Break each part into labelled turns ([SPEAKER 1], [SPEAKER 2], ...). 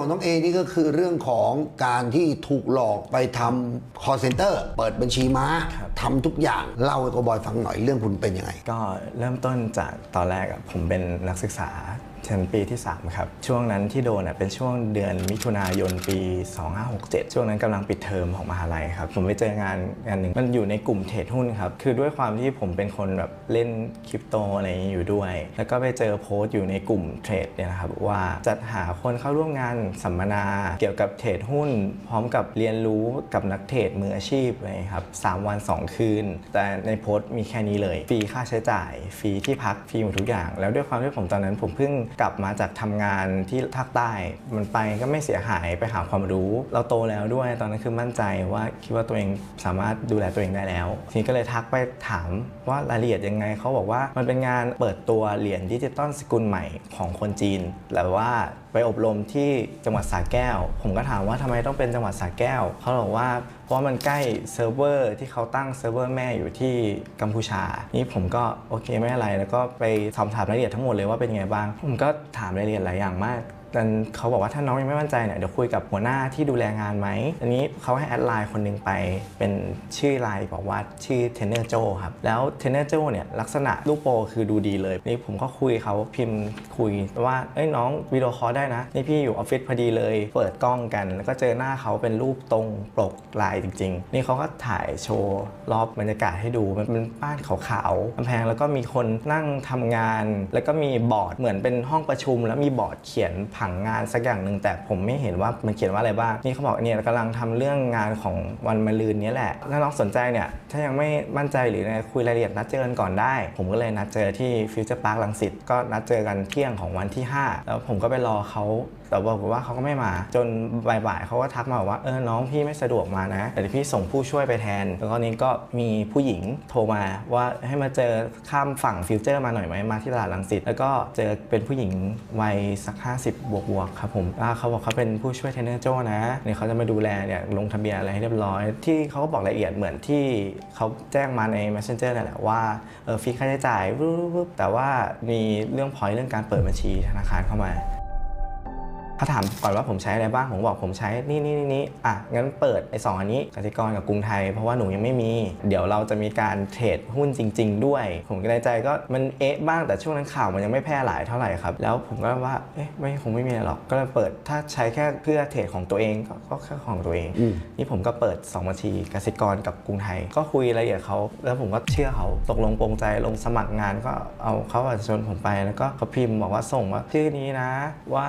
[SPEAKER 1] ของน้องเอนี่ก็คือเรื่องของการที่ถูกหลอกไปทำ call center เปิดบัญชีม้าทำทุกอย่าง เล่าให้โกบอยฟังหน่อยเรื่องคุณเป็นยังไง
[SPEAKER 2] ก็เริ่มต้นจากตอนแรกอะผมเป็นนักศึกษา ชั้นปีที่ 3 ครับ ช่วงนั้นที่โดนเป็นช่วงเดือนมิถุนายนปี 2567 ช่วงนั้นกำลังปิดเทอมของมหาลัยครับ ผมไปเจองานงานหนึ่งมันอยู่ในกลุ่มเทรดหุ้นครับ คือด้วยความที่ผมเป็นคนแบบเล่นคริปโตอะไรอย่างนี้อยู่ด้วย แล้วก็ไปเจอโพสต์อยู่ในกลุ่มเทรดเนี่ยนะครับว่าจัดหาคนเข้าร่วมงานสัมมนาเกี่ยวกับเทรดหุ้น พร้อมกับเรียนรู้กับนักเทรดมืออาชีพเลยครับสามวัน 2 คืน แต่ในโพสต์มีแค่นี้เลย ฟรีค่าใช้จ่าย ฟรีที่พัก ฟรีหมดทุกอย่าง แล้วด้วยความที่ผมตอนนั้นผมเพิ่งกลับมาจากทำงานที่ภาคใต้ มันไปก็ไม่เสียหายไปหาความรู้ เราโตแล้วด้วยตอนนั้นคือมั่นใจว่าคิดว่าตัวเองสามารถดูแลตัวเองได้แล้ว ทีนี้ก็เลยทักไปถามว่ารายละเอียดยังไงเขาบอกว่ามันเป็นงานเปิดตัวเหรียญดิจิตอลสกุลใหม่ของคนจีนแต่ว่าไปอบรมที่จังหวัดสระแก้ว ผมก็ถามว่าทำไมต้องเป็นจังหวัดสระแก้ว เขาบอกว่าเพราะว่ามันใกล้เซิร์ฟเวอร์ที่เขาตั้งเซิร์ฟเวอร์แม่อยู่ที่กัมพูชา นี่ผมก็โอเคไม่อะไร แล้วก็ไปสอบถามรายละเอียดทั้งหมดเลยว่าเป็นไงบ้าง ผมก็ถามรายละเอียดหลายอย่างมาก แต่เขาบอกว่าถ้าน้องยังไม่มั่นใจเนี่ยเดี๋ยวคุยกับหัวหน้าที่ดูแลงานไหมอันนี้เขาให้แอดไลน์คนหนึงไป เป็นชื่อไลน์บอกว่าชื่อเทนเนอร์โจครับ แล้วเทนเนอร์โจเนี่ยลักษณะรูปโปรคือดูดีเลยนี่ผมก็คุยเขาพิมพ์คุยว่าเอ้ยน้องวิดีโอคอลได้นะ นี่พี่อยู่ออฟฟิศพอดีเลย เปิดกล้องกัน แล้วก็เจอหน้าเขาเป็นรูปตรงปกลายจริง ๆ นี่เขาก็ถ่ายโชว์รอบบรรยากาศให้ดูมันเป็นบ้านขาวๆกำแพงแล้วก็มีคนนั่งทำงาน แล้วก็มีบอร์ดเหมือนเป็นห้องประชุม แล้วมีบอร์ดเขียนผังงานสักอย่างหนึ่งแต่ผมไม่เห็นว่ามันเขียนว่าอะไรบ้างนี่เขาบอกเนี่ยกำลังทำเรื่องงานของวันมะรืนนี้แหละ ถ้าน้องสนใจเนี่ยถ้ายังไม่มั่นใจหรืออะไรคุยรายละเอียดนัดเจอกันก่อนได้ ผมก็เลยนัดเจอที่ฟิวเจอร์พาร์คลังสิตก็นัดเจอกันเที่ยงของวันที่ 5 แล้วผมก็ไปรอเขา แต่บอกว่าเขาก็ไม่มา จนบ่ายๆเขาก็ทักมาบอกว่าเออน้องพี่ไม่สะดวกมานะ แต่เดี๋ยวพี่ส่งผู้ช่วยไปแทน แล้วก็นี้ก็มีผู้หญิงโทรมาว่าให้มาเจอข้ามฝั่งฟิวเจอร์มาหน่อยไหมมาที่ตลาดลังสิตแล้วก็เจอเป็นผู้หญิงวัยสัก 50 บวกบวกๆครับผมอ่าเขาบอกเขาเป็นผู้ช่วยเทรนเนอร์โจ้นะเนี่ยเขาจะมาดูแลเนี่ยลงทะเบียนอะไรให้เรียบร้อย ที่เขาก็บอกรายละเอียดเหมือนที่เขาแจ้งมาใน Messenger นั่นแหละว่าเออฟรีค่าใช้จ่ายปุ๊บๆๆแต่ว่ามีเรื่องพอยเรื่องการเปิดบัญชีธนาคารเข้ามา เขาถามก่อนว่าผมใช้อะไรบ้าง ผมบอกผมใช้นี่นี่นี่นี่อะ งั้นเปิดไอ้สองอันนี้กสิกรกับกรุงไทย เพราะว่าหนูยังไม่มี เดี๋ยวเราจะมีการเทรดหุ้นจริง ๆ ด้วย ผมก็ในใจก็มันเอ๊ะบ้างแต่ช่วงนั้นข่าวมันยังไม่แพร่หลายเท่าไหร่ครับ แล้วผมก็ว่า เอ๊ะไม่คงไม่มีอะไรหรอก ก็เลยเปิดถ้าใช้แค่เพื่อเทรดของตัวเองก็ก็แค่ของตัวเอง
[SPEAKER 1] อืม
[SPEAKER 2] นี่ผมก็เปิด2บัญชีกสิกรกับกรุงไทย ก็คุยรายละเอียดเขา แล้วผมก็เชื่อเขาตกลงปรงใจลงสมัครงานก็เอาเขาบัตรประชาชนผมไป แล้วก็เขาพิมพ์บอกว่าส่งว่าชื่อนี้นะ ว่า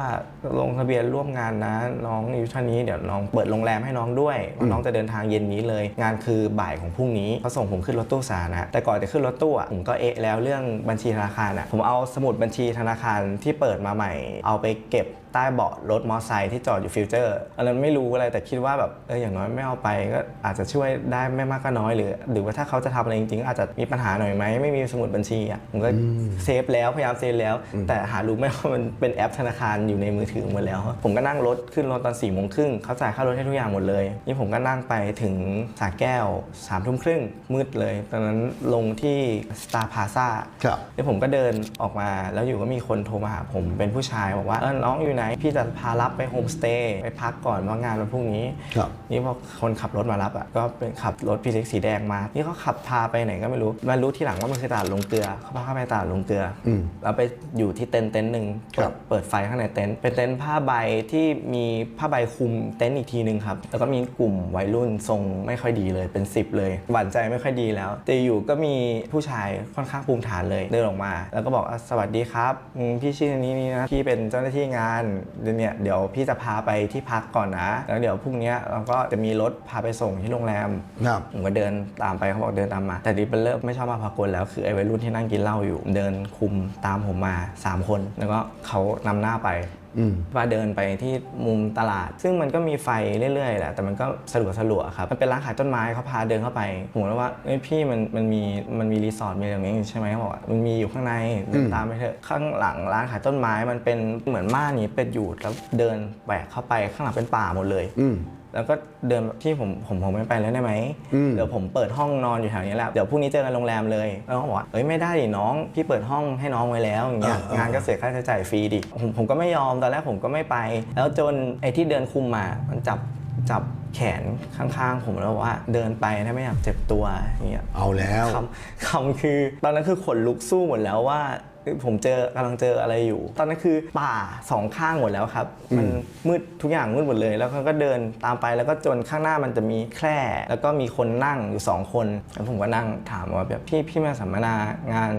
[SPEAKER 2] ลงทะเบียนร่วมงานนะน้องอายุเท่านี้เดี๋ยวน้องเปิดโรงแรมให้น้องด้วยว่าน้องจะเดินทางเย็นนี้เลย งานคือบ่ายของพรุ่งนี้เขาส่งผมขึ้นรถตู้สาธารณะแต่ก่อนจะขึ้นรถตู้อะผมก็เอะแล้วเรื่องบัญชีธนาคารอะผมเอาสมุดบัญชีธนาคารที่เปิดมาใหม่ เอาไปเก็บ ใต้เบาะรถมอไซค์ที่จอดอยู่ฟิวเจอร์อันนั้นไม่รู้อะไรแต่คิดว่าแบบเอออย่างน้อยไม่เอาไปก็อาจจะช่วยได้ไม่มากก็น้อยหรือ หรือว่าถ้าเขาจะทำอะไรจริงๆก็อาจจะมีปัญหาหน่อยไหมไม่มีสมุดบัญชีอะผมก็เซฟแล้วพยายามเซฟแล้ว แต่หารู้ไหมว่ามันเป็นแอปธนาคารอยู่ในมือถือหมดแล้ว ผมก็นั่งรถขึ้นรถตอน4ี่โมงครึ่งเขาจ่ายค่ารถให้ทุกอย่างหมดเลย นี่ผมก็นั่งไปถึงสาแก้วสามทุ่มครึ่งมืดเลยตอนนั้นลงที่สตาร์พาซา
[SPEAKER 1] ครับ
[SPEAKER 2] แล้วผมก็เดินออกมาแล้วอยู่ก็มีคนโทรมาหาผมเป็นผู้ชายบอกว่าเออน้องอยู่ไหน พี่จะพารับไปโฮมสเตย์ไปพักก่อนเพราะงานวันพรุ่งนี้
[SPEAKER 1] ครับ
[SPEAKER 2] นี่พอคนขับรถมารับอะก็เป็นขับรถพีเล็กสีแดงมา นี่เขาขับพาไปไหนก็ไม่รู้มารู้ทีหลังว่ามันคือตลาดลงเกลือเขาพาเข้าไปตลาดลงเกลืออ
[SPEAKER 1] ม
[SPEAKER 2] แล้วไปอยู่ที่เต็นท์เต็นท์หนึ่ง
[SPEAKER 1] ครับ
[SPEAKER 2] เปิดไฟข้างในเต็นท์เป็นเต็นท์ผ้าใบที่มีผ้าใบคลุมเต็นท์อีกทีหนึ่งครับแล้วก็มีกลุ่มวัยรุ่นทรงไม่ค่อยดีเลยเป็น10เลยหวั่นใจไม่ค่อยดีแล้ว แต่อยู่ก็มีผู้ชายค่อนข้างภูมิฐานเลยเดินออกมา แล้วก็บอกอะสวัสดีครับอืมพี่ชื่อนี้นี่นะพี่เป็นเจ้าหน้าที่งานเดี๋ยวเนี่ยเดี๋ยวพี่จะพาไปที่พักก่อนนะ แล้วเดี๋ยวพรุ่งเนี้ยเราก็จะมีรถพาไปส่งที่โรงแรม
[SPEAKER 1] ครับ
[SPEAKER 2] ผมก็เดินตามไปเขาบอกเดินตามมา แต่ดิเป็นเริ่มไม่ชอบมาพากลแล้วคือไอ้วัยรุ่นที่นั่งกินเหล้าอยู่ เดินคุมตามผมมา 3 คน แล้วก็เขานำหน้าไป
[SPEAKER 1] อืม
[SPEAKER 2] ว่าเดินไปที่มุมตลาด ซึ่งมันก็มีไฟเรื่อยๆแหละแต่มันก็สลัวสลัวๆครับมันเป็นร้านขายต้นไม้เขาพาเดินเข้าไปผมก็ว่าเอ้ยพี่มันมันมีมันมีรีสอร์ทมีอะไรอย่างเงี้ยอยู่ใช่ไหมเขาบอกว่ามันมีอยู่ข้างในเดินตามไปเถอะข้างหลังร้านขายต้นไม้มันเป็นเหมือนม่านหนีเป็ดอยู่แล้วเดินแหวกเข้าไปข้างหลังเป็นป่าหมดเลย
[SPEAKER 1] อืม
[SPEAKER 2] แล้วก็เดินพี่ผมผมผมไม่ไปแล้วได้ไหม
[SPEAKER 1] อืม
[SPEAKER 2] เดี๋ยวผมเปิดห้องนอนอยู่แถวนี้แหละเดี๋ยวพรุ่งนี้เจอกันโรงแรมเลยแล้วเขาบอกว่าเอ้ยไม่ได้ดิน้องพี่เปิดห้องให้น้องไว้แล้วอย่างเงี้ยงานก็เสียค่าใช้จ่ายฟรีดิผมผมก็ไม่ยอมตอนแรกผมก็ไม่ไป แล้วจนไอ้ที่เดินคุมมามันจับจับแขนข้างๆ ผมแล้วบอกว่าเดินไปถ้าไม่อยากเจ็บตัวอย่างเงี้ย
[SPEAKER 1] เอาแล้ว
[SPEAKER 2] คำคำคือ ตอนนั้นคือขนลุกสู้หมดแล้วว่าเอ้ย ผมเจอกำลังเจออะไรอยู่ ตอนนั้นคือป่าสองข้างหมดแล้วครับ มันมืดทุกอย่างมืดหมดเลย แล้วเขาก็เดินตามไปแล้วก็จนข้างหน้ามันจะมีแคร่ แล้วก็มีคนนั่งอยู่สองคนแล้วผมก็นั่งถามว่าแบบพี่พี่มาสัมมนางาน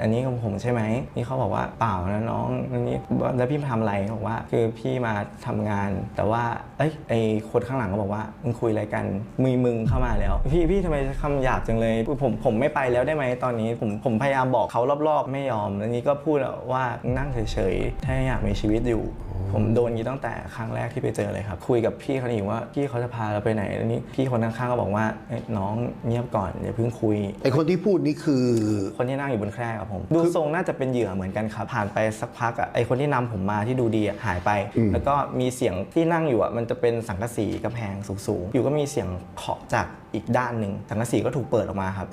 [SPEAKER 2] อันนี้ของผมใช่ไหมนี่เขาบอกว่าเปล่านะน้องอันนี้แล้วพี่มาทำอะไรเขาบอกว่า คือพี่มาทำงาน แต่ว่าเอ้ยไอคนข้างหลังก็บอกว่ามึงคุยอะไรกันมีมึงเข้ามาแล้ว พี่พี่ทำไมคำหยาบจังเลย ผมผมไม่ไปแล้วได้ไหมตอนนี้ผมผมพยายามบอกเขารอบๆ ไม่ยอมแล้วนี้ก็พูดว่านั่งเฉยๆ ถ้าอยากมีชีวิตอยู่ ผมโดนอย่างนี้ตั้งแต่ครั้งแรกที่ไปเจอเลยครับ คุยกับพี่เขาอีกว่าพี่เขาจะพาเราไปไหนแล้วนี่พี่คนข้างๆก็บอกว่าเอ้ยน้องเงียบก่อนอย่าเพิ่งคุย
[SPEAKER 1] ไอคนที่พูดนี่คือ
[SPEAKER 2] คนที่นั่งอยู่บนแคร่กับผม ดูทรงน่าจะเป็นเหยื่อเหมือนกันครับ ผ่านไปสักพักอะไอคนที่นำผมมาที่ดูดีอะหายไป แล้วก็มีเสียงที่นั่งอยู่อะมันจะเป็นสังกะสีกระแพงสูงๆ อยู่ก็มีเสียงเคาะจากอีกด้านหนึ่งสังกะสีก็ถูกเปิดออกมาครับ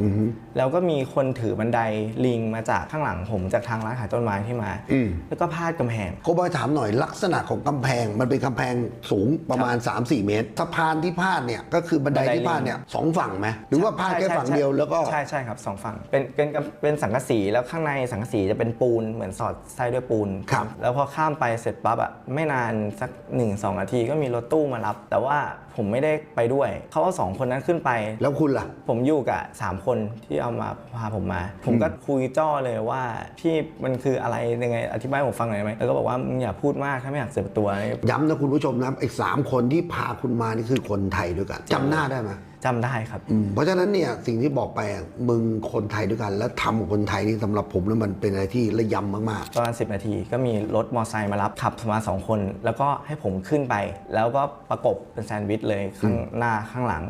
[SPEAKER 2] แล้วก็มีคนถือบันไดลิงมาจากข้างหลังผมจากทางร้านขายต้นไม้ที่มา
[SPEAKER 1] อืม
[SPEAKER 2] แล้วก็พาดกำแพง
[SPEAKER 1] โคบอยถามหน่อยลักษณะของกำแพงมันเป็นกำแพงสูงประมาณ 3-4 เมตรสะพานที่พาดเนี่ยก็คือบันได
[SPEAKER 2] บันได
[SPEAKER 1] ที่พาดเนี่ยสองฝั่งไหมหรือว่าพาดแค่
[SPEAKER 2] ใช่
[SPEAKER 1] ฝั่ง
[SPEAKER 2] ใช่
[SPEAKER 1] เดียวแล้วก็
[SPEAKER 2] ใช่ใช่ครับสองฝั่งเป็นเป็นเป็นสังกะสีแล้วข้างในสังกะสีจะเป็นปูนเหมือนสอดไส้ด้วยปูน
[SPEAKER 1] ครับ
[SPEAKER 2] แล้วพอข้ามไปเสร็จปั๊บอะไม่นานสัก1นสองนาทีก็มีรถตู้มารับ แต่ว่า ผมไม่ได้ไปด้วย เขาเอาสองคนนั้นขึ้นไป
[SPEAKER 1] แล้วคุณล่ะ
[SPEAKER 2] ผมอยู่กับ3คนที่เอามาพาผมมา ผมก็คุยจ้อเลยว่าพี่มันคืออะไรยังไงอธิบายให้ผมฟังหน่อยได้ไหมแล้วก็บอกว่ามึงอย่าพูดมากถ้าไม่อยากเจ็บตัว
[SPEAKER 1] ย้ำนะคุณผู้ชมนะไอ้สามคนที่พาคุณมานี่คือคนไทยด้วยกันจำหน้าได้ไหม
[SPEAKER 2] จำได้ครับ
[SPEAKER 1] อืมเพราะฉะนั้นเนี่ยสิ่งที่บอกไปอะมึงคนไทยด้วยกัน แล้วทำกับคนไทยนี่สำหรับผมแล้วมันเป็นอะไรที่ระยำมาก
[SPEAKER 2] ประมาณ10นาทีก็มีรถมอเตอร์ไซค์มารับขับมาสองคน แล้วก็ให้ผมขึ้นไป แล้วก็ประกบเป็นแซนด์วิชเลยข้างหน้าข้างหลัง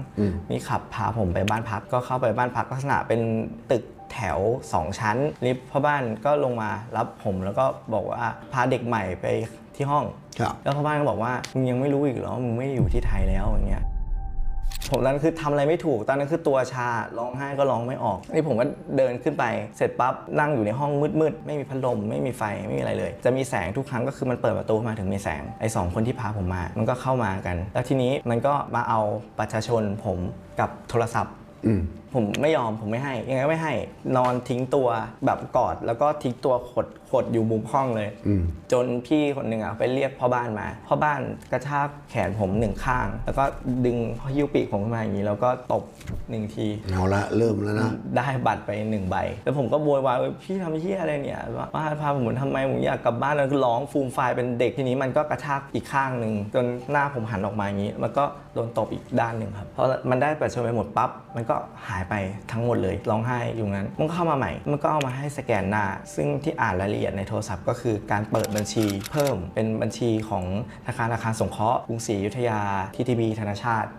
[SPEAKER 2] นี่ขับพาผมไปบ้านพักก็เข้าไปบ้านพักลักษณะเป็นตึกแถว 2 ชั้นลิฟต์พ่อบ้านก็ลงมารับผมแล้วก็บอกว่าพาเด็กใหม่ไปที่ห้อง
[SPEAKER 1] ๆครับ
[SPEAKER 2] แล้วพ่อบ้านก็บอกว่ามึงยังไม่รู้อีกเหรอมึงไม่อยู่ที่ไทยแล้วอย่างเงี้ย ผมตอนนั้นคือทำอะไรไม่ถูก ตอนนั้นคือตัวชา ร้องไห้ก็ร้องไม่ออก นี่ผมก็เดินขึ้นไป เสร็จปั๊บนั่งอยู่ในห้องมืดๆ ไม่มีพัดลม ไม่มีไฟ ไม่มีอะไรเลย จะมีแสงทุกครั้งก็คือมันเปิดประตูมาถึงมีแสง ไอ้สองคนที่พาผมมา มันก็เข้ามากัน แล้วทีนี้มันก็มาเอาประชาชนผมกับโทรศัพท์
[SPEAKER 1] อื
[SPEAKER 2] ผมไม่ยอมผมไม่ให้ ยังไงก็ไม่ให้ นอนทิ้งตัวแบบกอด แล้วก็ทิ้งตัวขดขดอยู่มุมห้องเลย
[SPEAKER 1] อืม
[SPEAKER 2] จนพี่คนหนึ่งอะไปเรียกพ่อบ้านมา พ่อบ้านกระชากแขนผมหนึ่งข้าง แล้วก็ดึงหิ้วปีกผมขึ้นมาอย่างนี้ แล้วก็ตบหนึ่งที
[SPEAKER 1] เอาละเริ่มแล้วนะ
[SPEAKER 2] ได้บัตรไปหนึ่งใบ แล้วผมก็โวยวายว่าพี่ทำเหี้ยอะไรเนี่ยว่าว่าพาผมทำไมผมอยากกลับบ้านแล้วก็ร้องฟูมฟายเป็นเด็กทีนี้มันก็กระชากอีกข้างหนึ่งจนหน้าผมหันออกมาอย่างนี้ มันก็โดนตบอีกด้านหนึ่งครับเพราะมันได้ประชาชนไปหมดปั๊บมันก็หายไปทั้งหมดเลยร้องไห้อยู่งั้น มันก็เข้ามาใหม่ มันก็เอามาให้สแกนหน้า ซึ่งที่อ่านรายละเอียดในโทรศัพท์ก็คือการเปิดบัญชีเพิ่มเป็นบัญชีของธนาคารอาคารสงเคราะห์กรุงศรีอยุธยาทีทีบีธนาชาติ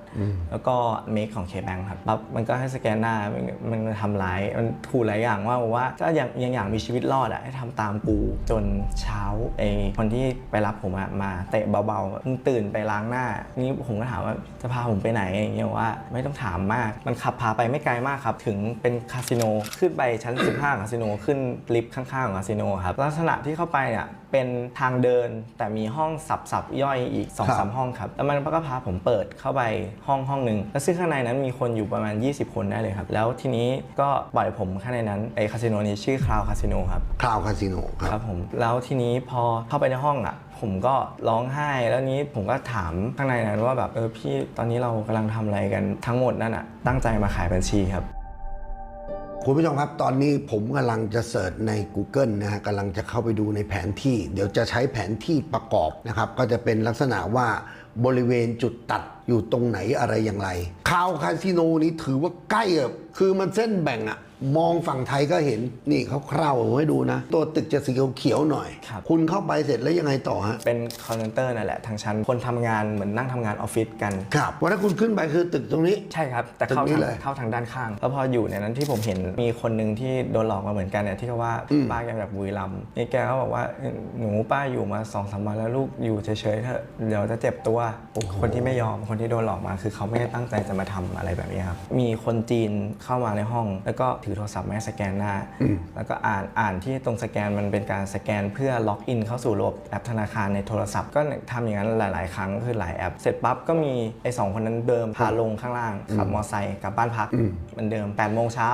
[SPEAKER 2] แล้วก็เมคของเคแบงครับปั๊บมันก็ให้สแกนหน้ามันมันทำร้ายมันถูกหลายอย่างว่าบอกว่าถ้ายังยังอยากมีชีวิตรอดอะให้ทำตามกูจนเช้าไอคนที่ไปรับผมอะมาเตะเบาๆมึงตื่นไปล้างหน้า นี่ผมก็ถามว่าจะพาผมไปไหนอย่างเงี้ยว่าไม่ต้องถามมาก มันขับพาไปไม่ไกลมากครับถึงเป็นคาสิโนขึ้นไปชั้น 15คาสิโนขึ้นลิฟต์ข้างๆของคาสิโนครับลักษณะที่เข้าไปเนี่ยเป็นทางเดินแต่มีห้องสับๆย่อยอีกสองสามห้องครับแล้วมันก็พาผมเปิดเข้าไปห้องห้องหนึ่งแล้วซึ่งข้างในนั้นมีคนอยู่ประมาณ 20 คนได้เลยครับแล้วทีนี้ก็ปล่อยผมข้างในนั้นไอคาสิโนนี้ชื่อคลาวคาสิโนครับ
[SPEAKER 1] คลาวคาสิโนค
[SPEAKER 2] ครับรับผมแล้วทีนี้พอเข้าไปในห้องอะ ผมก็ร้องไห้แล้วนี้ผมก็ถามข้างในนั้นว่าแบบเออพี่ตอนนี้เรากำลังทำอะไรกันทั้งหมดนั่นอะตั้งใจมาขายบัญชีครับ
[SPEAKER 1] คุณผู้ชมครับตอนนี้ผมกำลังจะเสิร์ชใน Google นะฮะกำลังจะเข้าไปดูในแผนที่ เดี๋ยวจะใช้แผนที่ประกอบนะครับ ก็จะเป็นลักษณะว่าบริเวณจุดตัดอยู่ตรงไหนอะไรอย่างไรคาวคาสิโนนี้ถือว่าใกล้อะคือมันเส้นแบ่งอะ มองฝั่งไทยก็เห็นนี่เขาคร่าวๆผมให้ดูนะ ตัวตึกจะสีเขียวๆหน่อย
[SPEAKER 2] ครับ
[SPEAKER 1] คุณเข้าไปเสร็จแล้วยังไงต่อฮะ
[SPEAKER 2] เป็นคอนเซนเตอร์นั่นแหละทางชั้นคนทำงานเหมือนนั่งทำงานออฟฟิศกัน
[SPEAKER 1] ครับวันนั้นคุณขึ้นไปคือตึกตรงนี้
[SPEAKER 2] ใช่ครับ แต่เข้า
[SPEAKER 1] ตรงนี้
[SPEAKER 2] ทาง
[SPEAKER 1] เลย
[SPEAKER 2] เข้าทางด้านข้าง แล้วพออยู่ในนั้นที่ผมเห็นมีคนหนึ่งที่โดนหลอกมาเหมือนกันเนี่ยที่เขาว่าป้าแกแบบบุรีรัมย์นี่แกก็บอกว่าเอ้ยหนูป้าอยู่มาสองสามวันแล้วลูกอยู่เฉยๆเถอะเดี๋ยวจะเจ็บตัวคนที่ไม่ยอมคนที่โดนหลอกมาคือเขาไม่ได้ตั้งใจจะมาทำอะไรแบบนี้ครับมีคนจีนเข้ามาในห้อง แล้วก็ถือโทรศัพท์แม่สแกนหน้า แล้วก็อ่านอ่านที่ตรงสแกนมันเป็นการสแกนเพื่อล็อกอินเข้าสู่ระบบแอปธนาคารในโทรศัพท์ก็ทำอย่างนั้นหลาย ๆ ครั้งคือหลายแอป เสร็จปั๊บก็มีไอ้สองคนนั้นเดิมพาลงข้างล่างขับมอไซค์กลับบ้านพักเหมันเดิม8โมงเช้า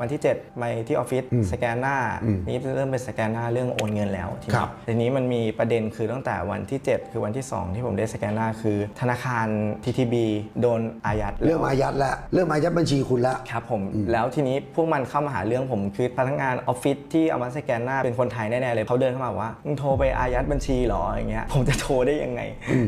[SPEAKER 2] วันที่ 7 ไปที่ออฟฟิศสแกนหน้านี่เริ่มเป็นสแกนหน้าเรื่องโอนเงินแล้วที
[SPEAKER 1] ครั
[SPEAKER 2] นี้
[SPEAKER 1] บ
[SPEAKER 2] ทีนี้มันมีประเด็นคือตั้งแต่วันที่ 7 คือวันที่ 2 ที่ผมได้สแกนหน้าคือ ธนาคาร TTB โดนอายัด
[SPEAKER 1] เริ่มอายัดแล้วเริ่มอายัดบัญชีคุณแล้ว
[SPEAKER 2] ครับผมแล้วทีนี้พวกมันเข้ามาหาเรื่องผมคือพนักงานออฟฟิศที่เอามาสแกนหน้าเป็นคนไทยแน่ๆเลยเขาเดินเข้ามาบอกว่ามึงโทรไปอายัดบัญชีเหรออย่างเงี้ยผมจะโทรได้ยังไง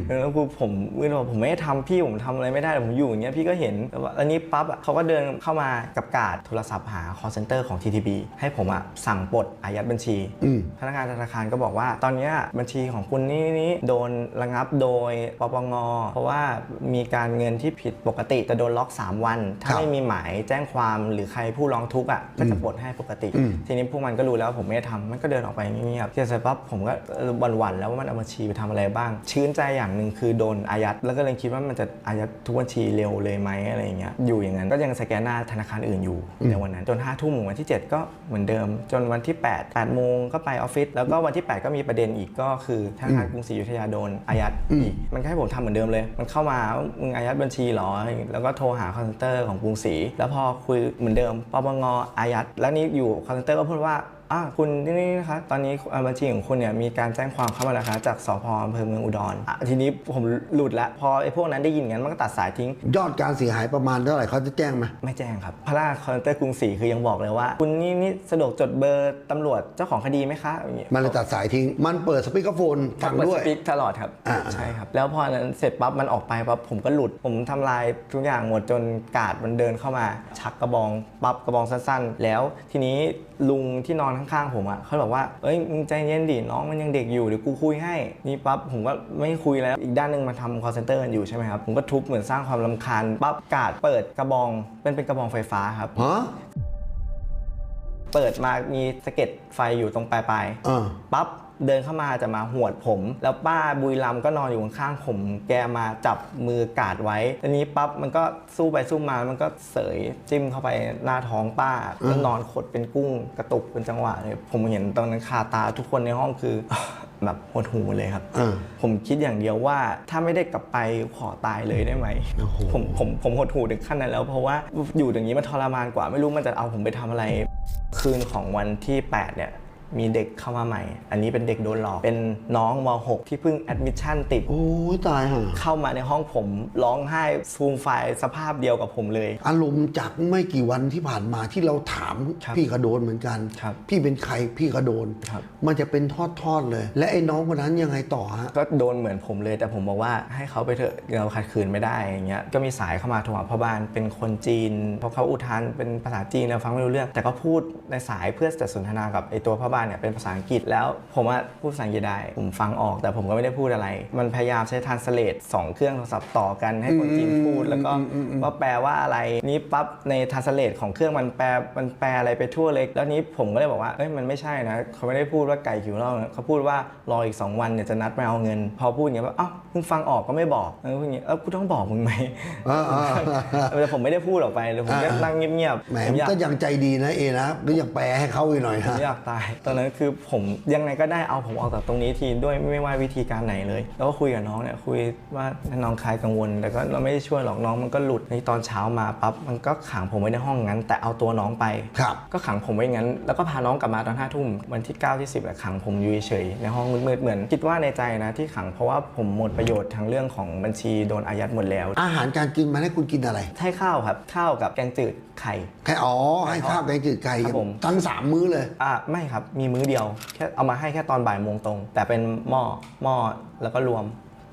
[SPEAKER 2] แล้วคือผมมือบอกผมไม่ได้ทำพี่ผมทำอะไรไม่ได้ผมอยู่อย่างเงี้ยพี่ก็เห็นแล้วว่าอันนี้ปั๊บอะเขาก็เดินเข้ามากับการดโทรศัพท์หา call center ของ TTB ให้ผมอะสั่งปลดอายัดบัญชี
[SPEAKER 1] อืม
[SPEAKER 2] พนักงานธนาคารก็บอกว่า ตอนเนี้ยบัญชีของคุณนี่นี่โดนระงับโดยปปงเพราะว่ามีการเงินที่ผิดปกติจะโดนล็อก 3 วัน ถ้า
[SPEAKER 1] ครับ
[SPEAKER 2] ไม่มีหมายแจ้งความหรือใครผู้ร้องทุกข์อะก็จะปลดให้ปกติ
[SPEAKER 1] อืม
[SPEAKER 2] ทีนี้พวกมันก็รู้แล้วผมไม่ได้ทำมันก็เดินออกไปเงียบๆเสร็จปั๊บผมก็หวั่นๆแล้วว่ามันเอาบัญชีไปทำอะไรบ้าง ชื่นใจอย่างหนึ่งคือโดนอายัด แล้วก็เลยคิดว่ามันจะอายัดทุกบัญชีเร็วเลยไหมอะไรอย่างเงี้ยอยู่อย่างนั้นก็ยังสแกนหน้าธนาคารอื่นอยู่ในวันนั้นจน5้าทุ่มวันที่ 7 ก็เหมือนเดิม จนวันที่ 8 8โมงก็ไปออฟฟิศแล้วก็วันที่ 8 ก็มีประเด็นอีกก็คือธนาคารกรุงศรีอยุธยาโดนอายัดอีกมันก็ให้ผมทำเหมือนเดิมเลย มันเข้ามาว่ามึงอายัดบัญชีเหรอ แล้วก็โทรหาคอนเซนเตอร์ของกรุงศรีแล้วพอคุยเหมือนเดิมปปงอายัด แล้วนี่อยู่คอนเซนเตอร์ก็พูดว่า อะคุณนี่นี่นะคะตอนนี้เอ่อบัญชีของคุณเนี่ยมีการแจ้งความเข้ามาแล้วนะคะ จากสพอำเภอเมืองอุดรอะทีนี้ผมหลุดแล้วพอไอ้พวกนั้นได้ยินงั้นมันก็ตัดสายทิ้ง
[SPEAKER 1] ยอดการเสียหายประมาณเท่าไหร่เขาจะแจ้งไหม
[SPEAKER 2] ไม่แจ้งครับพระราคอนเตอร์กรุงศรีคือยังบอกเลยว่า คุณนี่นี่สะดวกจดเบอร์ตำรวจเจ้าของคดีไหมคะอย่างเงี้ย
[SPEAKER 1] มันเลยตัดสายทิ้ง มันเปิดสปีกเกอร์โฟนฟังด้วย
[SPEAKER 2] เปิสปีกตลอดครับ
[SPEAKER 1] อ่า
[SPEAKER 2] ใช่ครับแล้วพอนั้นเสร็จปั๊บมันออกไปปั๊บผมก็หลุดผมทำลายทุกอย่างหมดจนกาดมันเดินเข้ามา ชักกระบองปั๊บกระบองสั้นๆ แล้วทีนี้ลุงที่นอนข้างๆผมอะเขาบอกว่าเอ้ยมึงใจเย็นดิน้องมันยังเด็กอยู่เดี๋ยวกูคุยให้นี่ปั๊บผมก็ไม่คุยแล้ว อีกด้านหนึ่งมาทำคอร์เซนเตอร์กันอยู่ใช่ไหมครับผมก็ทุบเหมือนสร้างความลำคาญปั๊บกาดเปิดกระบองเป็นเป็นกระบองไฟฟ้าครับ เปิดมามีสะเก็ดไฟอยู่ตรงปลาย
[SPEAKER 1] อ่า
[SPEAKER 2] ๆปั๊บเดินเข้ามาจะมาหวดผม แล้วป้าบุยลำก็นอนอยู่ข้างๆผม แกมาจับมือกาดไว้ทีนี้ปั๊บมันก็สู้ไปสู้มามันก็เสยจิ้มเข้าไปหน้าท้องป้าแล้วนอนขดเป็นกุ้งกระตุกเป็นจังหวะเลยผมเห็นตอนนั้นคาตาทุกคนในห้องคือ แบบหดหูเลยครับ
[SPEAKER 1] อ่า
[SPEAKER 2] ผมคิดอย่างเดียวว่าถ้าไม่ได้กลับไปขอตายเลยได้ไหม
[SPEAKER 1] โอ้โห
[SPEAKER 2] ผมผมผมหดหูถึงขั้นนั้นแล้วเพราะว่าอยู่อย่างนี้มันทรมานกว่าไม่รู้มันจะเอาผมไปทำอะไร คืนของวันที่8เนี่ย มีเด็กเข้ามาใหม่ อันนี้เป็นเด็กโดนหลอก เป็นน้องม .6 ที่เพิ่งแอดมิชชั่นติด
[SPEAKER 1] โอ้ยตายห่า
[SPEAKER 2] เข้ามาในห้องผมร้องไห้ฟูมไฟายสภาพเดียวกับผมเลย
[SPEAKER 1] อารมณ์จากไม่กี่วันที่ผ่านมาที่เราถาม
[SPEAKER 2] ครับ
[SPEAKER 1] พี่ก็โดนเหมือนกัน
[SPEAKER 2] ครับ
[SPEAKER 1] พี่เป็นใครพี่ก็โดน
[SPEAKER 2] ครับ
[SPEAKER 1] มันจะเป็นทอดๆเลย และไอ้น้องคนนั้นยังไงต่อฮะ
[SPEAKER 2] ก็โดนเหมือนผมเลย แต่ผมบอกว่าให้เขาไปเถอะเราขัดขืนไม่ได้อย่างเงี้ยก็มีสายเข้ามาโทรหาพ่อบ้านเป็นคนจีนเพราะเขาอุทานเป็นภาษาจีนเราฟังไม่รู้เรื่อง แต่ก็พูดในสายเพื่อจะสนทนากับไอ้ตัวพ่อบ้านเนี่ยเป็นภาษาอังกฤษแล้วผมว่าพูดภาษาอังกฤษได้ผมฟังออกแต่ผมก็ไม่ได้พูดอะไร มันพยายามใช้ทานสเลตสองเครื่องโทรศัพท์ต่อกันให้คนจีนพูดแล้วก็ว่าแปลว่าอะไรนี่ปั๊บในทานสเลตของเครื่องมันแปลมันแปลอะไรไปทั่วเลย แล้วนี้ผมก็เลยบอกว่าเอ้ยมันไม่ใช่นะเขาไม่ได้พูดว่าไก่หิวเหล้านะเขาพูดว่ารออีก 2 วันเนี่ยจะนัดมาเอาเงิน พอพูดอย่างเงี้ยว่าเอ้ามึงฟังออกก็ไม่บอกเออพูดอย่างเงี้ยเออกูต้องบอกมึงไหม
[SPEAKER 1] อ่าอ่า
[SPEAKER 2] แต่ผมไม่ได้พูดออกไปเลยผมก็
[SPEAKER 1] อ่า
[SPEAKER 2] นั่งเงียบ
[SPEAKER 1] แหม
[SPEAKER 2] ๆผมอยาก
[SPEAKER 1] ก็ยังใจดีนะเอนะหรือยังแปลให้เขาอีกหน่อย
[SPEAKER 2] ผม
[SPEAKER 1] นะ
[SPEAKER 2] อยากตายตอนนั้นคือผมยังไงก็ได้เอาผมออกจากตรงนี้ทีด้วยไม่ว่าวิธีการไหนเลย แล้วก็คุยกับน้องเนี่ยคุยว่าน้องคลายกังวล แต่ก็เราไม่ได้ช่วยหรอกน้องมันก็หลุดในตอนเช้ามาปั๊บมันก็ขังผมไว้ในห้องนั้น แต่เอาตัวน้องไป
[SPEAKER 1] ครับ
[SPEAKER 2] ก็ขังผมไว้อย่างนั้น แล้วก็พาน้องกลับมาตอนห้าทุ่มวันที่9ที่10แหละขังผมอยู่เฉยๆในห้องมืดๆเหมือนคิดว่าในใจนะที่ขังเพราะว่าผมหมดประโยชน์ทางเรื่องของบัญชีโดนอายัดหมดแล้ว
[SPEAKER 1] อาหารการกินมันให้คุณกินอะไร
[SPEAKER 2] ให้ข้าวครับข้าวกับแกงจืดไข่
[SPEAKER 1] แค่อ๋อให้ข้าวแกงจืดไก่
[SPEAKER 2] ครับผม
[SPEAKER 1] ทั้งสามมื้อเลย
[SPEAKER 2] อ่าไม่ครับมีมื้อเดียวแค่เอามาให้แค่ตอนบ่ายโมงตรง แต่เป็นหม้อหม้อแล้วก็รวม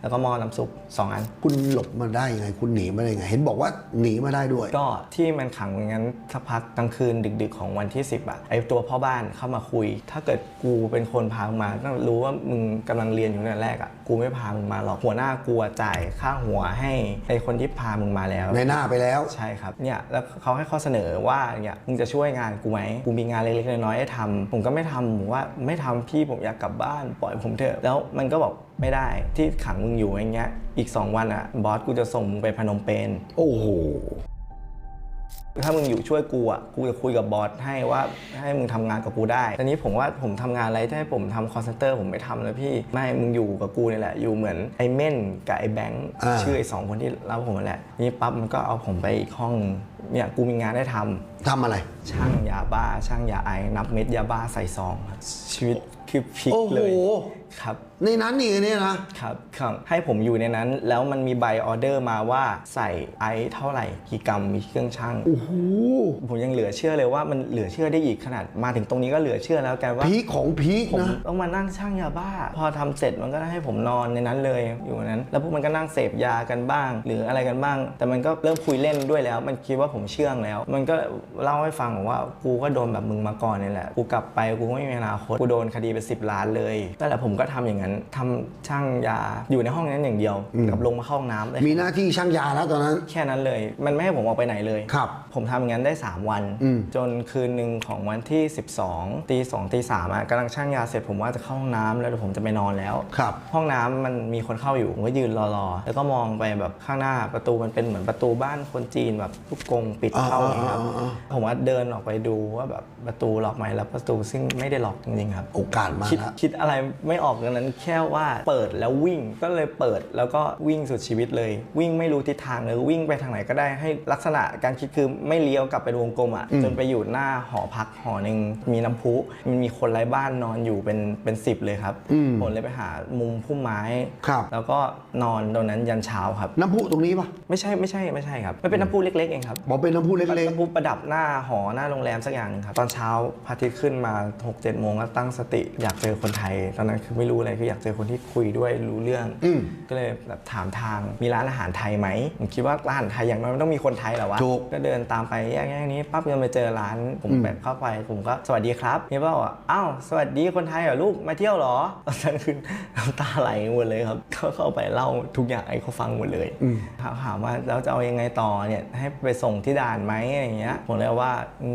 [SPEAKER 2] แล้วก็หม้อน้ำซุปสองอัน
[SPEAKER 1] คุณหลบมาได้ยังไง คุณหนีมาได้ยังไง เห็นบอกว่าหนีมาได้ด้วย
[SPEAKER 2] ก็ที่มันขังอย่างนั้นสักพักกลางคืนดึก ๆ ของวันที่ 10อะไอตัวพ่อบ้านเข้ามาคุย ถ้าเกิดกูเป็นคนพามึงมาก็รู้ว่ามึงกำลังเรียนอยู่นั่นแรกอะกูไม่พามึงมาหรอกหัวหน้ากูอะจ่ายค่าหัวให้ไอคนที่พามึงมาแล้ว
[SPEAKER 1] ในหน้าไปแล้ว
[SPEAKER 2] ใช่ครับ เนี่ยแล้วเขาให้ข้อเสนอว่าเนี่ยมึงจะช่วยงานกูไหมกูมีงานเล็กๆน้อยๆให้ทำผมก็ไม่ทำผมว่าไม่ทำพี่ผมอยากกลับบ้านปล่อยผมเถอะแล้วมันก็บอกไม่ได้ที่ขังมึงอยู่อย่างเงี้ย อีก 2 วันอะบอสกูจะส่งมึงไปพนมเปญ
[SPEAKER 1] โอ้โห
[SPEAKER 2] ถ้ามึงอยู่ช่วยกูอะกูจะคุยกับบอสให้ว่าให้มึงทำงานกับกูได้ตอนนี้ผมว่าผมทำงานอะไรถ้าให้ผมทำคอนเซนเตอร์ผมไม่ทำเลยพี่ไม่มึงอยู่กับกูนี่แหละ อยู่เหมือนไอ้เม่นกับไอ้แบงค์
[SPEAKER 1] อ่า
[SPEAKER 2] ชื่อไอ้สองคนที่เล่าผมนั่นแหละนี่ปั๊บมันก็เอาผมไปอีกห้องเนี่ยกูมีงานได้ทำ
[SPEAKER 1] ทำอะไร
[SPEAKER 2] ช่างยาบ้า ช่างยาไอนับเม็ดยาบ้าใส่ซองครับชีวิตคือพลิก
[SPEAKER 1] โอ้โห
[SPEAKER 2] เลย ครับ
[SPEAKER 1] ในนั้นนี่เนี่ยนะ
[SPEAKER 2] ครับครับให้ผมอยู่ในนั้นแล้วมันมีใบออเดอร์มาว่าใส่ไอซ์เท่าไหร่กี่กรัมมีเครื่องช่าง
[SPEAKER 1] โอ้โห
[SPEAKER 2] ผมยังเหลือเชื่อเลยว่ามันเหลือเชื่อได้อีกขนาดมาถึงตรงนี้ก็เหลือเชื่อแล้วกันว่า
[SPEAKER 1] พีคของพีค
[SPEAKER 2] ผม
[SPEAKER 1] นะ
[SPEAKER 2] ต้องมานั่งช่างยาบ้า พอทำเสร็จมันก็ให้ผมนอนในนั้นเลยอยู่ในนั้น แล้วพวกมันก็นั่งเสพยากันบ้าง หรืออะไรกันบ้าง แต่มันก็เริ่มคุยเล่นด้วยแล้ว มันคิดว่าผมเชื่องแล้ว มันก็เล่าให้ฟังบอกว่ากูก็โดนแบบมึงมาก่อนนี่แหละกูกลับไปกูก็ไม่มีอนาคตกูโดนคดีไปสิบล้านเลยนั่นแหละผมก็ทำอย่างนั้นทำช่างยาอยู่ในห้องนั้นอย่างเดียว กับลงมาเข้าห้องน้ำเลย
[SPEAKER 1] มีหน้าที่ช่างยาแล้วตอนนั้น
[SPEAKER 2] แค่นั้นเลย มันไม่ให้ผมออกไปไหนเลย
[SPEAKER 1] ครับ
[SPEAKER 2] ผมทำอย่างนั้นได้ 3 วัน
[SPEAKER 1] อืม
[SPEAKER 2] จนคืนหนึ่งของวันที่ 12ตีสองตีสามอะกำลังช่างยาเสร็จผมว่าจะเข้าห้องน้ำแล้วเดี๋ยวผมจะไปนอนแล้ว
[SPEAKER 1] ครับ
[SPEAKER 2] ห้องน้ำมันมีคนเข้าอยู่ผมก็ยืนรอๆแล้วก็มองไปแบบข้างหน้าประตูมันเป็นเหมือนประตูบ้านคนจีนแบบลูกกรงปิดเข้าอย่างเงี้ยครับ
[SPEAKER 1] อ่าอ่าอ่า
[SPEAKER 2] ผมว่าเดินออกไปดูว่าแบบประตูล็อกไหมแล้วประตูซึ่งไม่ได้ล็อกจริงๆครับ
[SPEAKER 1] โอกาสมา
[SPEAKER 2] คิด
[SPEAKER 1] แล้ว
[SPEAKER 2] คิดอะไรไม่ออกดังนั้นแค่ว่าเปิดแล้ววิ่งก็เลยเปิดแล้วก็วิ่งสุดชีวิตเลย วิ่งไม่รู้ทิศทางเลยวิ่งไปทางไหนก็ได้ให้ลักษณะการคิดคือไม่เลี้ยวกลับไปวงกลมอะจนไปอยู่หน้าหอพักหอหนึ่งมีน้ำพุมันมีคนไร้บ้านนอนอยู่เป็นเป็นสิบเลยครับ
[SPEAKER 1] อืม
[SPEAKER 2] ผมเลยไปหามุมพุ่มไม้
[SPEAKER 1] ครับ
[SPEAKER 2] แล้วก็นอนตรงนั้นยันเช้าครับ
[SPEAKER 1] น้ำพุตรงนี้ปะ
[SPEAKER 2] ไม่ใช่ไม่ใช่ไม่ใช่ครับมันเป็นน้ำพุเล็กๆเองครับ
[SPEAKER 1] บอกเป็นน้ำพุเล็ก
[SPEAKER 2] น้ำพุประดับหน้าหอหน้าโรงแรมสักอย่างหนึงครับตอนเช้าพระอาทิตย์ขึ้นมา6กเจ็ดโมงก็ตั้งสติอยากเจอคนไทยตอนนั้นคือไม่รู้อะไรคืออยากเจอคนที่คุยด้วยรู้เรื่อง
[SPEAKER 1] อืม
[SPEAKER 2] ก็เลยแบบถามทางมีร้านอาหารไทยไหมผมคิดว่าร้านอาหารไทยอย่างน้อยมันต้องมีคนไทยแหละวะ
[SPEAKER 1] ถูก
[SPEAKER 2] ก็เดินตามไปแยกๆนี้ปั๊บยังไปเจอร้านผม
[SPEAKER 1] อืม
[SPEAKER 2] แบบเข้าไปผมก็สวัสดีครับนี่บอกว่าอ้าวสวัสดีคนไทยเหรอลูกมาเที่ยวเหรอตอนนั้นคือน้ำตาไหลหมดเลยครับก็เข้าไปเล่าทุกอย่างให้เขาฟังหมดเลย
[SPEAKER 1] อืม
[SPEAKER 2] ถามถามว่าแล้วจะเอายังไงต่อเนี่ยให้ไปส่งที่ด่านไหมอะไรอย่างเงี้ยผมเลยว่า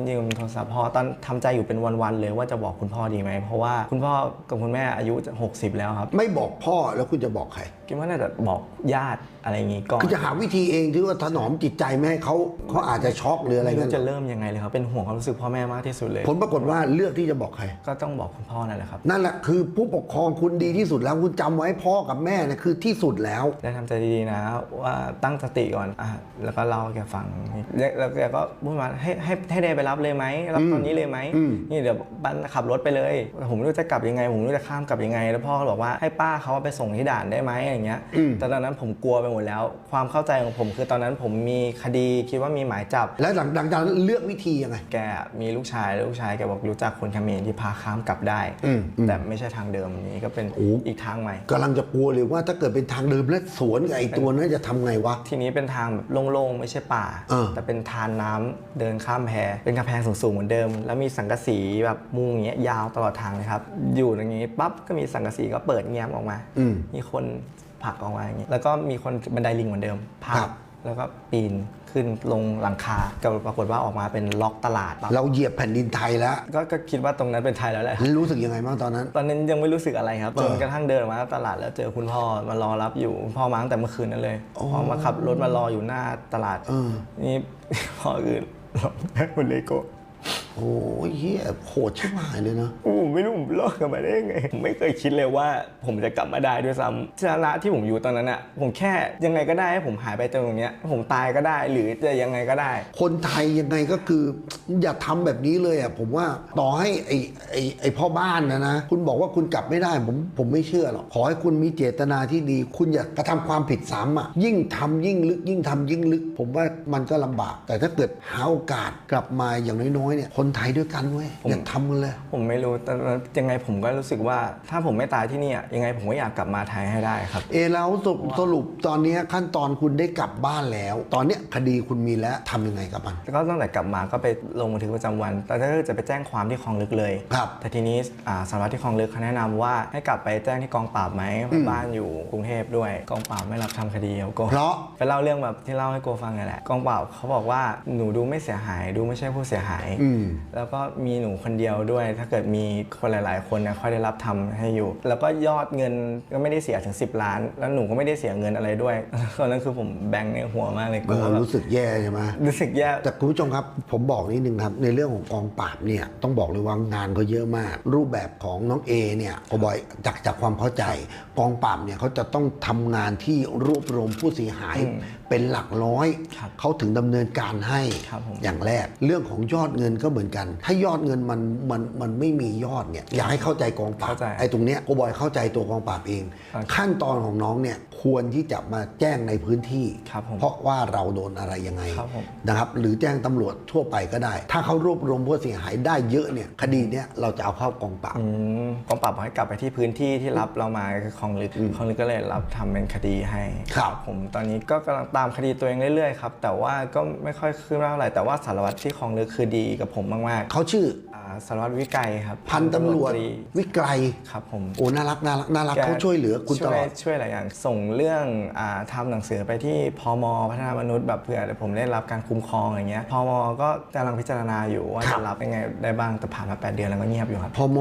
[SPEAKER 2] ยืมโทรศัพท์พ่อตอนทำใจอยู่เป็นวันๆเลยว่าจะบอกคุณพ่อดีไหมเพราะว่าคุณพ่อกับคุณแม่อายุจะ60 แล้วครับ
[SPEAKER 1] ไม่บอกพ่อแล้วคุณจะบอกใคร
[SPEAKER 2] คิดว่าน่าจะบอกญาติอะไรอย่างงี้ก่อน
[SPEAKER 1] คือจะหาวิธีเองที่ว่าถนอมจิตใจไม่ให้เขาเขาอาจจะช็อกหรืออะไร
[SPEAKER 2] ไม่
[SPEAKER 1] กั
[SPEAKER 2] รู้
[SPEAKER 1] น
[SPEAKER 2] จะเริ่มยังไงเลยครับเป็นห่วงความรู้สึกพ่อแม่มากที่สุดเลย
[SPEAKER 1] ผลปรากฏว่าเลือกที่จะบอกใคร
[SPEAKER 2] ก็ต้องบอกคุณพ่อนั่นแหละครับ
[SPEAKER 1] นั่นแหละคือผู้ปกครองคุณดีที่สุดแล้วคุณจำไว้พ่อกับแม่เนี่ยคือที่สุดแล้ว
[SPEAKER 2] ได้ทำใจดีๆนะว่าตั้งสติก่อนอะแล้วก็เล่าให้แกฟังแล้วแล้วแกก็พูดมาให้ให้ให้เดย์ไปรับเลยไหมรับตอนนี้เลยไหม
[SPEAKER 1] อืม
[SPEAKER 2] นี่เดี๋ยวบันขับรถไปเลย ผมไม่รู้จะกลับยังไง ผมไม่รู้จะข้ามกลับยังไง แล้วพ่อก็บอกว่าให้ป้าเขาไปส่งที่ด่านได้ไหมอย่างเงี้ย
[SPEAKER 1] อืม
[SPEAKER 2] แต่ตอนนั้นผมกลัวไปหมดแล้ว ความเข้าใจของผมคือตอนนั้นผมมีคดีคิดว่ามีหมายจับ
[SPEAKER 1] แล้วหลังหลังจากนั้นเลือกวิธียังไง
[SPEAKER 2] แกมีลูกชายแล้วลูกชายแกบอกรู้จักคนเขมรที่พาข้ามกลับได้
[SPEAKER 1] อืมอืม
[SPEAKER 2] แต่ไม่ใช่ทางเดิมนี้ก็เป็น
[SPEAKER 1] โอ้
[SPEAKER 2] อีกทางใหม่
[SPEAKER 1] กำลังจะกลัวเลยว่าถ้าเกิดเป็นทางเดิมและสวนกับไอ้ตัวนั้นจะทำไงวะ
[SPEAKER 2] ทีนี้เป็นทางแบบโล่งๆ ไม่ใช่ป่า
[SPEAKER 1] เออ
[SPEAKER 2] แต่เป็นทานน้ำเดินข้ามแพเป็นกำแพงสูงๆเหมือนเดิม แล้วมีสังกะสีแบบมุงอย่างเงี้ยยาวตลอดทางเลยครับ อยู่อย่างงี้ปั๊บก็มีสังกะสีก็เปิดแง้มออกมา
[SPEAKER 1] อืม
[SPEAKER 2] มีคน ผลักออกมาอย่างงี้แล้วก็มีคนบันไดลิงเหมือนเดิมผลั
[SPEAKER 1] ครั
[SPEAKER 2] ก
[SPEAKER 1] บ
[SPEAKER 2] แล้วก็ปีนขึ้นลงหลังคาก็ปรากฏว่าออกมาเป็นล็อกตลาดปั๊บ
[SPEAKER 1] เราเหยียบแผ่นดินไทยแล้ว
[SPEAKER 2] ก็ก็คิดว่าตรงนั้นเป็นไทยแล้วแหละ
[SPEAKER 1] รู้สึกยังไงบ้างตอนนั้น
[SPEAKER 2] ตอนนั้นยังไม่รู้สึกอะไรครับ
[SPEAKER 1] เอ
[SPEAKER 2] จ
[SPEAKER 1] อน
[SPEAKER 2] กระทั่งเดินออกมาตลาดแล้วเจอคุณพ่อมารอรับอยู่คุณพ่อมาตั้งแต่เมื่อคืนนั้นเลย
[SPEAKER 1] โอ้
[SPEAKER 2] พ่อมาขับรถมารออยู่หน้าตลาด
[SPEAKER 1] เออ
[SPEAKER 2] นี่ พ่ออื่นร้องไห้หมดเลยโก็
[SPEAKER 1] โอ้ยเฮียโหดชิบหายเลยนะ
[SPEAKER 2] ผมไม่รู้ผมรอดกันมาได้ยังไงผมไม่เคยคิดเลยว่าผมจะกลับมาได้ด้วยซ้ำสถานะที่ผมอยู่ตอนนั้นอะผมแค่ยังไงก็ได้ให้ผมหายไปตรงเนี้ย ผมตายก็ได้หรือจะยังไงก็ได้
[SPEAKER 1] คนไทยยังไงก็คือ อย่าทำแบบนี้เลยอะผมว่าต่อให้ไอ้ไอ้ไอ้พ่อบ้านนะนะ คุณบอกว่าคุณกลับไม่ได้ผมผมไม่เชื่อหรอกขอให้คุณมีเจตนาที่ดี คุณอย่ากระทำความผิดซ้ำอะยิ่งทำยิ่งลึกยิ่งทำยิ่งลึก ผมว่ามันก็ลำบาก แต่ถ้าเกิดหาโอกาสกลับมาอย่างน้อยๆเนี่ยคนคนไทยด้วยกันเว้ย
[SPEAKER 2] ผม
[SPEAKER 1] อย่าทำกันเลย
[SPEAKER 2] ผมไม่รู้แต่ยังไงผมก็รู้สึกว่า ถ้าผมไม่ตายที่นี่อะยังไงผมก็อยากกลับมาไทยให้ได้ครับ
[SPEAKER 1] เอแล้วสรุปสรุปตอนเนี้ยขั้นตอนคุณได้กลับบ้านแล้ว ตอนเนี้ยคดีคุณมีแล้วทำยังไงกับมัน
[SPEAKER 2] แล้วก็ตั้งแต่กลับมาก็ไปลงบันทึกประจำวันแต่ถ้าเกิดจะไปแจ้งความที่คลองลึกเลย
[SPEAKER 1] ครับ
[SPEAKER 2] แต่ทีนี้อ่าสารวัตรที่คลองลึกเขาแนะนำว่าให้กลับไปแจ้งที่กองปราบไหมเพราะบ้านอยู่กรุงเทพด้วยกองปราบไม่รับทำคดีเอาโก
[SPEAKER 1] เพราะ
[SPEAKER 2] ไปเล่าเรื่องแบบที่เล่าให้โกฟังไงแหละกองปราบเขาบอกว่าหนูดูไม่เสียหาย ดูไม่ใช่ผู้เสียหาย
[SPEAKER 1] อืม
[SPEAKER 2] แล้วก็มีหนูคนเดียวด้วย ถ้าเกิดมีคนหลาย ๆ คนเนี่ยค่อยได้รับทำให้อยู่ แล้วก็ยอดเงินก็ไม่ได้เสียถึง 10 ล้าน แล้วหนูก็ไม่ได้เสียเงินอะไรด้วยตอนนั้นคือผมแบงค์ในหัวมากเลย
[SPEAKER 1] เออ
[SPEAKER 2] แบบ
[SPEAKER 1] รู้สึกแย่ใช่ไหม
[SPEAKER 2] รู้สึกแย่
[SPEAKER 1] แต่คุณผู้ชมครับ ผมบอกนิดนึงครับในเรื่องของกองปราบเนี่ยต้องบอกเลยว่างานเขาเยอะมาก รูปแบบของน้องเอเนี่ยก็บอยจากจากความเข้าใจ กองปราบเนี่ยเขาจะต้องทำงานที่รวบรวมผู้เสียหาย
[SPEAKER 2] อืม
[SPEAKER 1] เป็นหลักร้อย
[SPEAKER 2] ครับ
[SPEAKER 1] เขาถึงดำเนินการให้
[SPEAKER 2] ครับผม
[SPEAKER 1] อย่างแรก เรื่องของยอดเงินก็เหมือนกัน ถ้ายอดเงินมันมันมันไม่มียอดเนี่ยอยากให้เข้าใจกองปราบ
[SPEAKER 2] เข้าใจ
[SPEAKER 1] ไอ้ตรงเนี้ยก็บอยเข้าใจตัวกองปราบเอง
[SPEAKER 2] ครับ
[SPEAKER 1] ขั้นตอนของน้องเนี่ย ควรที่จะมาแจ้งในพื้นที่
[SPEAKER 2] ครับผม
[SPEAKER 1] เพราะว่าเราโดนอะไรยังไง
[SPEAKER 2] ครับผม
[SPEAKER 1] นะครับหรือแจ้งตำรวจทั่วไปก็ได้ ถ้าเขารวบรวมผู้เสียหายได้เยอะเนี่ยคดีเนี้ยเราจะเอาเข้ากองปราบ
[SPEAKER 2] อืมกองปราบบอกให้กลับไปที่พื้นที่ที่รับเรามาคือคลองลึกคลองลึกก็เลยรับทำเป็นคดีให้
[SPEAKER 1] ครับ
[SPEAKER 2] ผมตอนนี้ก็กำลังตามคดีตัวเองเรื่อยๆครับแต่ว่าก็ไม่ค่อยคืบหน้าเท่าไหร่แต่ว่าสารวัตรที่คลองลึกคือดีกับผมมาก
[SPEAKER 1] เขาชื่อ
[SPEAKER 2] ๆอ่าสารวัตรวิกัยครับ
[SPEAKER 1] พันตำรวจ
[SPEAKER 2] ตรี
[SPEAKER 1] วิไกร
[SPEAKER 2] ครับผม
[SPEAKER 1] โอ้น่ารักน่ารักน่ารัก
[SPEAKER 2] แก
[SPEAKER 1] เขาช่วยเหลือคุณตลอด
[SPEAKER 2] ช่วยช่วยหลายอย่าง ส่งเรื่องอาทำหนังสือไปที่พมพัฒนามนุษย์แบบเผื่อผมได้รับการคุ้มครองอย่างเงี้ยพมก็กำลังพิจารณาอยู่ว่า
[SPEAKER 1] ครั
[SPEAKER 2] จะ
[SPEAKER 1] บ
[SPEAKER 2] รับยังไงได้บ้างแต่ผ่านมา 8 เดือนแล้วก็เงียบอยู่ครับ
[SPEAKER 1] พม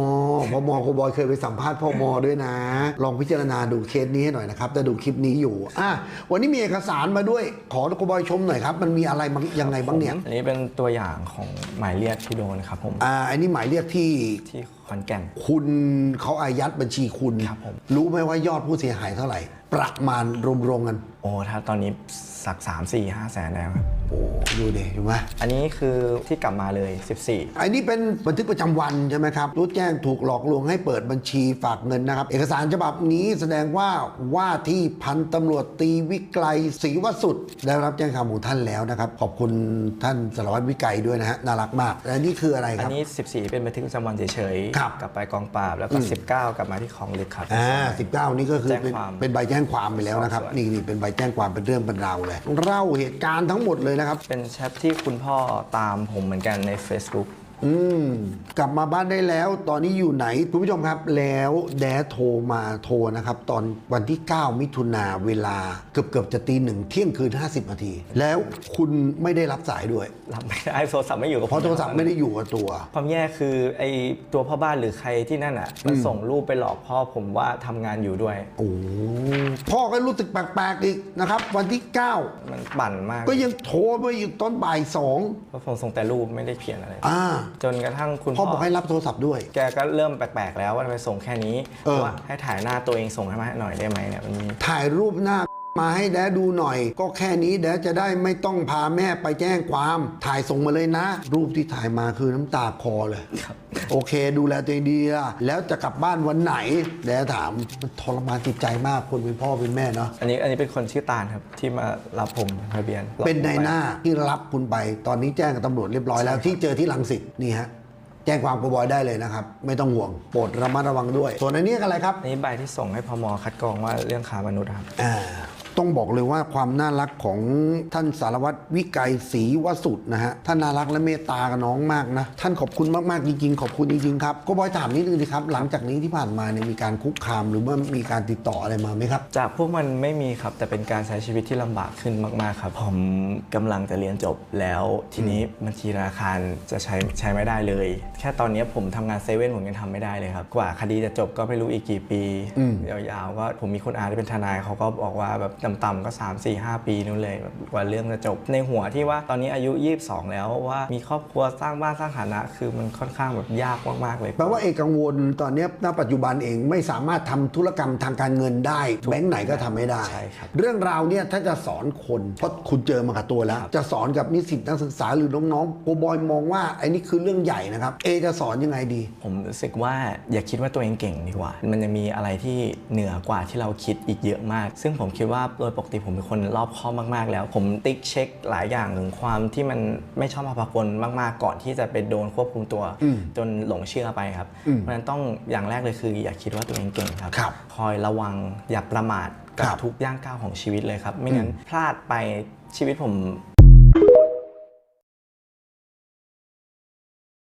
[SPEAKER 1] พมโคบอยเคยไปสัมภาษณ์พมด้วยนะ ลองพิจารณาดูเคสนี้ให้หน่อยนะครับแต่ดูคลิปนี้อยู่อะวันนี้มีเอกสารมาด้วยขอโคบอยชมหน่อยครับมันมีอะไรบ้างยังไงบ้างเนี่ย
[SPEAKER 2] อันนี้เป็นตัวอย่างของหมายเรียกที่โดนครับผม
[SPEAKER 1] อ่าอันนี้หมายเรียกที่
[SPEAKER 2] ที่ขอนแก่น
[SPEAKER 1] คุณเขาอายัดบัญชีคุณ
[SPEAKER 2] ครับผม
[SPEAKER 1] รู้ไหมว่ายอดผู้เสียหายเท่าไหร่ ประมาณรวมๆกัน
[SPEAKER 2] โอ้ถ้าตอนนี้สัก 3 4 5 แสนแล้วครับ
[SPEAKER 1] โอ้ดูดิเห็นไหม
[SPEAKER 2] อันนี้คือที่กลับมาเลย 14
[SPEAKER 1] อันนี้เป็นบันทึกประจำวันใช่ไหมครับ รู้แจ้งถูกหลอกลวงให้เปิดบัญชีฝากเงินนะครับ เอกสารฉบับนี้แสดงว่าว่าที่พันตำรวจตรีวิไกรศรีวสุดได้รับแจ้งความของท่านแล้วนะครับ ขอบคุณท่านสารวัตรวิไกรด้วยนะฮะน่ารักมากและนี่คืออะไรค
[SPEAKER 2] อัน
[SPEAKER 1] รับ
[SPEAKER 2] นี้ 14 เป็นบันทึกประจำวันเฉย
[SPEAKER 1] ครับ
[SPEAKER 2] กลับไปกองปราบแล้วก็ 19 กลับมาที่คลองลึกครับ
[SPEAKER 1] อ่าสิบเก้านี่ก็คือเป็น
[SPEAKER 2] แจ้งความ
[SPEAKER 1] เป็นใบแจ้งความไปแล้วนะครับ
[SPEAKER 2] สอบสวน
[SPEAKER 1] นี่นี่เป็นใบแจ้งความเป็นเรื่องเป็นราวเลยเล่าเหตุการณ์ทั้งหมดเลยนะครับ
[SPEAKER 2] เป็นแชทที่คุณพ่อตามผมเหมือนกันใน Facebook
[SPEAKER 1] อืม กลับมาบ้านได้แล้ว ตอนนี้อยู่ไหนคุณผู้ชมครับ แล้วแดดโทรมาโทรนะครับ ตอนวันที่ 9 มิถุนาเวลาเกือบเกือบจะตีหนึ่งเที่ยงคืน 50นาที แล้วคุณไม่ได้รับสายด้วย
[SPEAKER 2] รับไม่ได้โทรศัพท์ไม่อยู่กับ
[SPEAKER 1] เพราะโทรศัพท์ไม่ได้อยู่กับตัว
[SPEAKER 2] ความแย่คือไอตัวพ่อบ้านหรือใครที่นั่นอะ มันส่งรูปไปหลอกพ่อผมว่าทำงานอยู่ด้วย
[SPEAKER 1] โอ้พ่อก็รู้สึกแปลกๆอีกนะครับ วันที่ 9
[SPEAKER 2] มันปั่นมาก
[SPEAKER 1] ก็ยังโทรมาอยู่ตอนบ่ายสอง
[SPEAKER 2] เพราะผมส่งแต่รูปไม่ได้เขียนอะไร
[SPEAKER 1] อ่า
[SPEAKER 2] จนกระทั่งคุณ
[SPEAKER 1] พ่อบอกให้รับโทรศัพท์ด้วย
[SPEAKER 2] แกก็เริ่มแปลกๆแล้วว่าทำไมส่งแค่นี้
[SPEAKER 1] เออ
[SPEAKER 2] ว่าให้ถ่ายหน้าตัวเองส่งให้มาหน่อยได้ไหมเนี่ยมันมี
[SPEAKER 1] ถ่ายรูปหน้า มาให้แดดดูหน่อย ก็แค่นี้แดดจะได้ไม่ต้องพาแม่ไปแจ้งความ ถ่ายส่งมาเลยนะ รูปที่ถ่ายมาคือน้ำตาคอเลยโอเค ดูแลตัวเองดีละแล้วจะกลับบ้านวันไหนแดดถามมันทรมานจิตใจมากคนเป็นพ่อเป็นแม่เนาะ
[SPEAKER 2] อันนี้อันนี้เป็นคนชื่อตาลครับที่มารับผมทะเบียน
[SPEAKER 1] เป็นในหน้าที่รับคุณไป ตอนนี้แจ้งกับตำรวจเรียบร้อยแล้วที่เจอที่ลังสิตนี่ฮะแจ้งความกบอยได้เลยนะครับ ไม่ต้องห่วงโปรดระมัดระวังด้วย ส่วนอันนี้อะไรครับ
[SPEAKER 2] อันนี้ใบที่ส่งให้พมคัดกรองว่าเรื่องค้ามนุษย์ครับ
[SPEAKER 1] อ่า ต้องบอกเลยว่าความน่ารักของท่านสารวัตรวิกัยศรีวสุดนะฮะท่านน่ารักและเมตตากับน้องมากนะท่านขอบคุณมากๆจริงๆ ขอบคุณจริงๆครับก็บอยถามนิดนึงสิครับ หลังจากนี้ที่ผ่านมาเนี่ยมีการคุกคามหรือว่ามีการติดต่ออะไรมาไหมครับ
[SPEAKER 2] จากพวกมันไม่มีครับ แต่เป็นการใช้ชีวิตที่ลำบากขึ้นมาก ๆ ครับ ผมกำลังจะเรียนจบแล้วทีนี้บัญชีธนาคารจะใช้ใช้ไม่ได้เลย แค่ตอนนี้ผมทำงานเซเว่นผมยังทำไม่ได้เลยครับ กว่าคดีจะจบก็ไม่รู้อีกกี่ปี
[SPEAKER 1] อืม
[SPEAKER 2] ยาวๆก็ผมมีคนอาที่เป็นทนายเขาก็บอกว่าแบบต่ำๆก็ 3 4 5 ปีนู้นเลยแบบกว่าเรื่องจะจบ ในหัวที่ว่าตอนนี้อายุ 22 แล้วว่ามีครอบครัวสร้างบ้านสร้างฐานะ คือมันค่อนข้างแบบยากมากๆเลย
[SPEAKER 1] แปลว่าเอกกังวลตอนเนี้ยณปัจจุบันเองไม่สามารถทำธุรกรรมทางการเงินได้แบงค์ไหนก็ทำไม่ได้
[SPEAKER 2] ใช่ครับ
[SPEAKER 1] เรื่องราวเนี่ยถ้าจะสอนคนเพราะคุณเจอมากับตัวแล้ว จะสอนกับนิสิตนักศึกษาหรือน้องๆโกบอยมองว่าไอ้นี่คือเรื่องใหญ่นะครับเอจะสอนยังไงดี
[SPEAKER 2] ผมรู้สึกว่าอย่าคิดว่าตัวเองเก่งดีกว่า มันจะมีอะไรที่เหนือกว่าที่เราคิดอีกเยอะมาก ซึ่งผมคิดว่าโดยปกติผมเป็นคนรอบคอบมาก ๆ แล้ว ผมติ๊กเช็คหลายอย่างถึงความที่มันไม่ชอบมาพากลมาก ๆ ก่อนที่จะไปโดนควบคุมตัว
[SPEAKER 1] อืม
[SPEAKER 2] จนหลงเชื่อไปครับ
[SPEAKER 1] อืม
[SPEAKER 2] เพราะฉะนั้นต้องอย่างแรกเลยคือ อย่าคิดว่าตัวเองเก่งครับ
[SPEAKER 1] ครับ
[SPEAKER 2] คอยระวังอย่าประมาทกั
[SPEAKER 1] ครับบ
[SPEAKER 2] ทุกย่างก้าวของชีวิตเลยครับ ไม่งั้นพลาดไปชีวิตผม